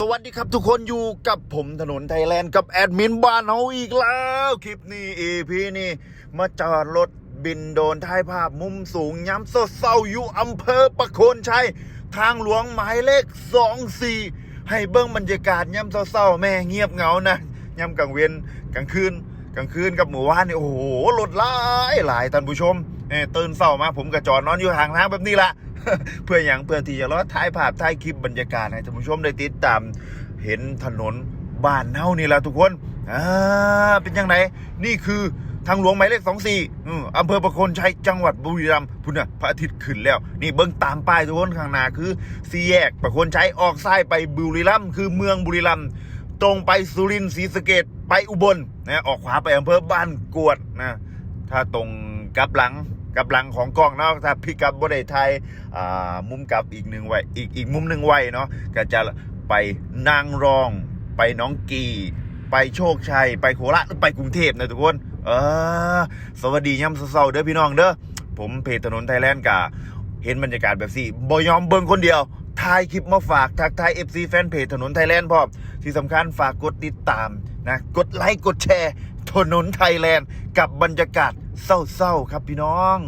สวัสดีครับทุกคนอยู่กับผมถนนไทยแลนด์กับแอดมินบ้านเฮาอีกแล้ว คลิปนี้ EP นี้มาจอดรถบินโดนถ่ายภาพมุมสูงย้ำเศร้าอยู่อำเภอประโคนชัย ทางหลวงหมายเลข 24 ให้เบิ้งบรรยากาศย้ำเศร้าๆแม่เงียบเหงานะย้ำกลางเวียนกลางคืนกลางคืนกับหมู่บ้านนี่โอ้โหรถหลายหลายท่านผู้ชมเอ้ยตื่นเศร้ามาผมก็จอดนอนอยู่ห่างทางแบบนี้ละ เพื่ออย่างเพื่อที่จะรอถ่ายภาพถ่ายคลิปบรรยากาศให้ท่านผู้ชมได้ติดตามเห็นถนนบ้านเฮานี่แหละทุกคนอ่าเป็นยังไงนี่คือทางหลวงหมายเลขสองสี่อำเภอประโคนชัย จังหวัดบุรีรัมย์พุ่นน่ะพระอาทิตย์ขึ้นแล้ว นี่เบิ้งตามป้ายทุกคนข้างหน้าคือสี่แยกประโคนชัย ออกซ้ายไปบุรีรัมย์คือเมืองบุรีรัมย์ตรงไปสุรินทร์ศรีสะเกดไปอุบลนะออกขวาไปอำเภอบ้านกวดนะ ถ้าตรงกลับหลัง กับหลังของกล้องเนาะถ้าพิกับบริไทยอ่ามุมกลับอีกหนึ่งไว้อีกอีกมุมหนึ่งไว้เนาะก็จะไปนางรอง ไปน้องกี ไปโชคชัย ไปโคราชหรือไปกรุงเทพนะทุกคน เออ สวัสดีย่ำเศร้าๆเด้อพี่น้องเด้อผมเพจถนนไทยแลนด์กะเห็นบรรยากาศแบบสี่บอยอมเบิ่งคนเดียวถ่ายคลิปมาฝากทักทาย FC แฟนเพจถนนไทยแลนด์พร้อมที่สำคัญฝากกดติดตามนะ กดไลค์ กดแชร์ ถนนไทยแลนด์กับบรรยากาศ เศร้าๆครับพี่น้อง